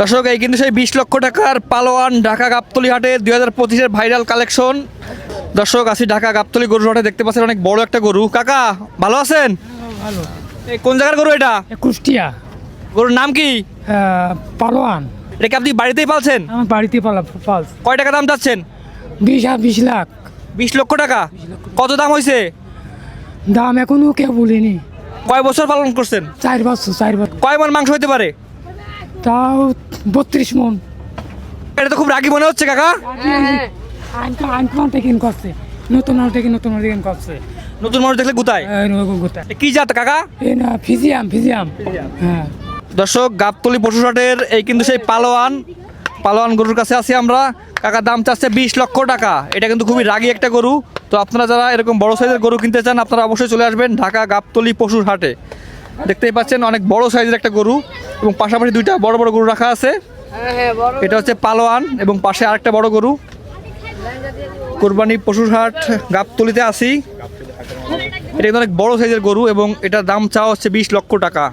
দর্শক এই কিন্তু সেই বিশ লক্ষ টাকার পালোয়ান ঢাকা গাবতলি হাটে দুই হাজার পঁচিশের ভাইরাল কালেকশন। দর্শক আসি ঢাকা গাবতলি গরুর হাটে দেখতে পাচ্ছেন অনেক বড় একটা গরু। কাকা ভালো আছেন? এই কোন জায়গার গরু এটা? কুষ্টিয়া। গরুর নাম কি? পালোয়ান। এটা কি আপনি বাড়িতেই পালছেন? আমার বাড়িতে পালা পাল কয় টাকা দাম চাচ্ছেন? বিশ বিশ লাখ। বিশ লক্ষ টাকা। কত দাম হয়েছে দাম এখনও কেউ বলিনি। কয় বছর পালন করছেন? চার বছর চার বছর। কয় মন মাংস হতে পারে? তাও বত্রিশ মন। এটা তো খুব রাগি মনে হচ্ছে কাকা। আইনটা আইন প্লান্টে কিন করছে। নতুন আলটে কিন নতুন আলটে কিন করছে। নতুন মানুষ দেখলে গুতায় গোটা কি জাত কাকা? এই না ফিজিয়াম ফিজিয়াম। হ্যাঁ। দর্শক গাবতলি পশুহাটের এই কিন্তু সেই পালোয়ান। পালোয়ান গরুর কাছে আছি আমরা। কাকা দাম চাচ্ছে বিশ লক্ষ টাকা। এটা কিন্তু খুবই রাগী একটা গরু। তো আপনারা যারা এরকম বড় সাইজের গরু কিনতে চান আপনারা অবশ্যই চলে আসবেন ঢাকা গাবতলি পশুর হাটে। দেখতেই পাচ্ছেন অনেক বড় সাইজের একটা গরু। এবং পাশাপাশি দুইটা বড় বড় গরু রাখা আছে। এটা হচ্ছে পালোয়ান এবং পাশে আরেকটা বড় গরু। কোরবানি পশুর হাট গাবতলিতে আসি এটা কিন্তু অনেক বড় সাইজের গরু এবং এটার দাম চাওয়া হচ্ছে বিশ লক্ষ টাকা।